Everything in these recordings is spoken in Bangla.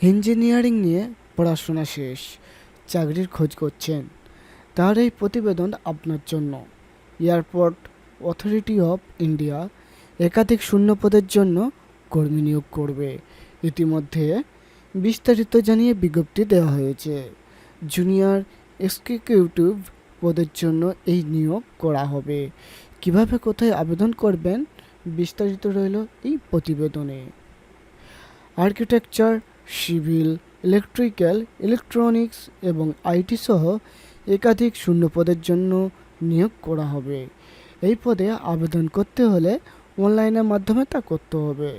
ইঞ্জিনিয়ারিং নিয়ে পড়াশোনা শেষ, চাকরির খোঁজ করছেন। তার এই প্রতিবেদন আপনার জন্য। এয়ারপোর্ট অথরিটি অফ ইন্ডিয়া একাধিক শূন্য পদের জন্য কর্মী নিয়োগ করবে। ইতিমধ্যে বিস্তারিত জানিয়ে বিজ্ঞপ্তি দেওয়া হয়েছে, জুনিয়র এক্সিকিউটিভ পদের জন্য এই নিয়োগ করা হবে। কীভাবে কোথায় আবেদন করবেন? বিস্তারিত রইল এই প্রতিবেদনে। আর্কিটেকচার, সিভিল, ইলেকট্রিক্যাল, ইলেকট্রনিক্স এবং আইটি সহ একাধিক শূন্য পদের জন্য নিয়োগ করা হবে। এই পদে আবেদন করতে হলে অনলাইনের মাধ্যমে তা করতে হবে।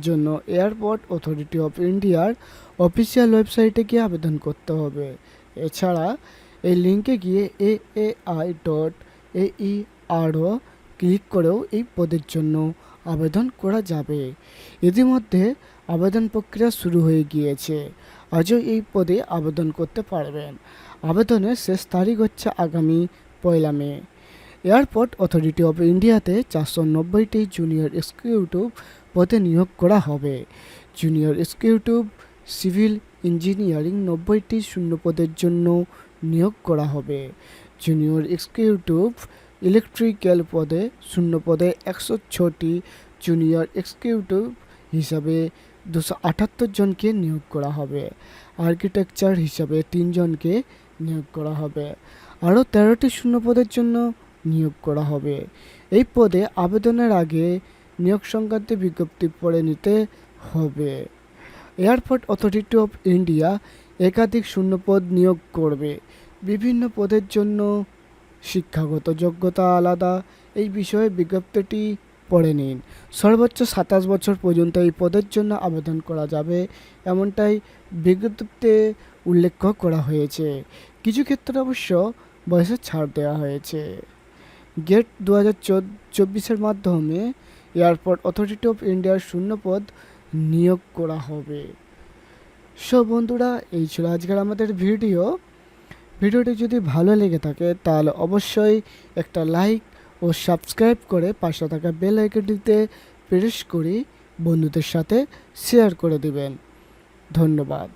জন্য এয়ারপোর্ট অথরিটি অফ ইন্ডিয়ার অফিসিয়াল ওয়েবসাইটে গিয়ে আবেদন করতে হবে। এছাড়া এই লিঙ্কে গিয়ে এ আই ডট এ ই আরও ক্লিক করেও এই পদের জন্য আবেদন করা যাবে। ইতিমধ্যে আবেদন প্রক্রিয়া শুরু হয়ে গিয়েছে। আজও এই পদে আবেদন করতে পারবেন। আবেদনের শেষ তারিখ হচ্ছে আগামী পয়লা মে। এয়ারপোর্ট অথরিটি অফ ইন্ডিয়াতে চারশো নব্বইটি জুনিয়র এক্সিকিউটিভ পদে নিয়োগ করা হবে। জুনিয়র এক্সিকিউটিভ, সিভিল ইঞ্জিনিয়ারিং নব্বইটি শূন্য পদের জন্য নিয়োগ করা হবে। জুনিয়র এক্সিকিউটিভ ইলেকট্রিক্যাল পদে শূন্য পদে একশো ছটি জুনিয়র এক্সিকিউটিভ হিসাবে দুশো আটাত্তর জনকে নিয়োগ করা হবে। আর্কিটেকচার হিসাবে তিনজনকে নিয়োগ করা হবে। আরও তেরোটি শূন্য পদের জন্য নিয়োগ করা হবে। এই পদে আবেদনের আগে নিয়োগ সংক্রান্ত বিজ্ঞপ্তি পড়ে নিতে হবে। এয়ারপোর্ট অথরিটি অফ ইন্ডিয়া একাধিক শূন্যপদ নিয়োগ করবে। বিভিন্ন পদের জন্য শিক্ষাগত যোগ্যতা আলাদা। এই বিষয়ে বিজ্ঞপ্তিটি পড়ে নিন। সর্বোচ্চ সাতাশ বছর পর্যন্ত এই পদের জন্য আবেদন করা যাবে, এমনটাই বিজ্ঞপ্তিতে উল্লেখ করা হয়েছে। কিছু ক্ষেত্রে অবশ্য বয়সের ছাড় দেওয়া হয়েছে। গেট দু হাজার চব্বিশের মাধ্যমে এয়ারপোর্ট অথরিটি অফ ইন্ডিয়ার শূন্যপদ নিয়োগ করা হবে। সব বন্ধুরা, এই ছিল আজকের আমাদের ভিডিও। ভিডিওটি যদি ভালো লেগে থাকে, তাহলে অবশ্যই একটা লাইক ও সাবস্ক্রাইব করে পাশে থাকা বেল আইকনটিতে প্রেস করে বন্ধুদের সাথে শেয়ার করে দিবেন। ধন্যবাদ।